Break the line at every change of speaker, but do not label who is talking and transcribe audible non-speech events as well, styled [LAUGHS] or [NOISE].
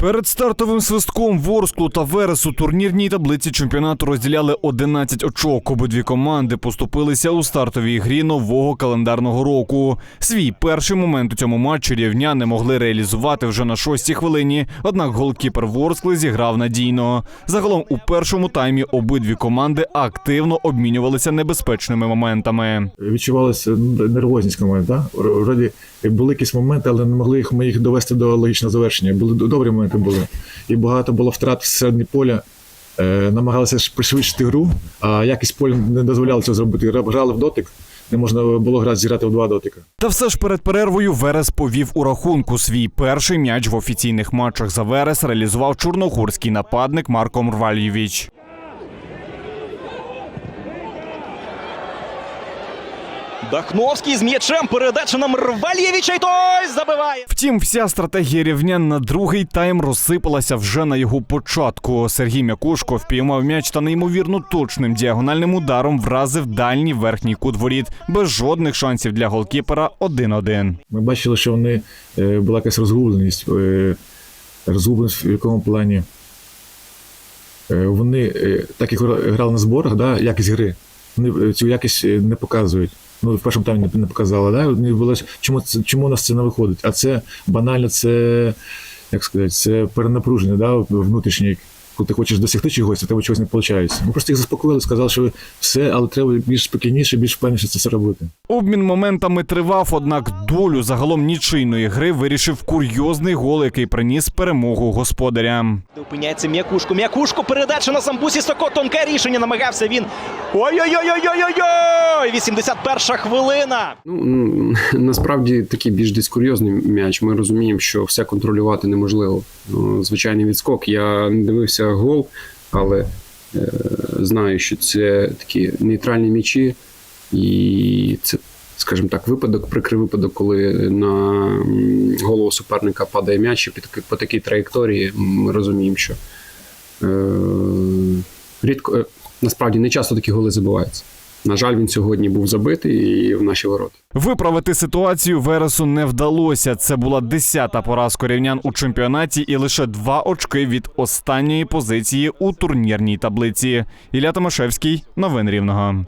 Перед стартовим свистком Ворсклу та Верес у турнірній таблиці чемпіонату розділяли 11 очок. Обидві команди поступилися у стартовій грі нового календарного року. Свій перший момент у цьому матчі рівняни могли реалізувати вже на шостій хвилині. Однак голкіпер Ворскли зіграв надійно. Загалом у першому таймі обидві команди активно обмінювалися небезпечними моментами.
відчувалася нервозність команди. Да? Вроді були якісь моменти, але не могли їх, ми їх довести до логічного завершення. Були д- добрі моменти були. І багато було втрат всередині поля. Е, намагалися пришвидшити гру, а якість поля не дозволяла цього зробити. Грали в дотик, не можна було грати зіграти в два дотика.
Та все ж перед перервою Верес повів у рахунку. Свій перший м'яч в офіційних матчах за Верес реалізував чорногорський нападник Марко Мрвальєвич.
Дахновський з м'ячем передача на Мрвальєвича і той забиває.
Втім, вся стратегія рівнян на другий тайм розсипалася вже на його початку. Сергій Мякушко впіймав м'яч та неймовірно точним діагональним ударом вразив дальній верхній кут воріт без жодних шансів для голкіпера 1-1.
Ми бачили, що вони е, була якась розгубленість. Е, розгубленість в якому плані. Е, вони, так як грали на зборах, да, якість гри, вони цю якість не показують. Ну, в першому таймі не, показала. Да? Не було, чому, чому у нас це не виходить? А це банально, це, як сказати, це перенапруження да, внутрішнє. Коли ти хочеш досягти чогось, а тебе чогось не виходить. Ми просто їх заспокоїли, сказали, що все, але треба більш спокійніше, більш впевненіше це все робити.
Обмін моментами тривав, однак долю загалом нічийної гри вирішив курйозний гол, який приніс перемогу господарям.
Опиняється М'якушко. М'якушко, передача на Самбусі Соко. Тонке рішення намагався він. Ой-ой-ой-ой-ой-ой! 81 хвилина.
Ну [LAUGHS] насправді такий більш десь курйозний м'яч. Ми розуміємо, що все контролювати неможливо. Ну, звичайний відскок. Я не дивився гол, але е, знаю, що це такі нейтральні м'ячі, і це, скажімо так, випадок, прикрий випадок, коли на голову суперника падає м'яч і по такій, по такій траєкторії ми розуміємо, що е, рідко е, насправді не часто такі голи забуваються. На жаль, він сьогодні був забитий і в наші ворота.
Виправити ситуацію Вересу не вдалося. Це була десята поразка рівнян у чемпіонаті і лише два очки від останньої позиції у турнірній таблиці. Ілля Томашевський, новин рівного.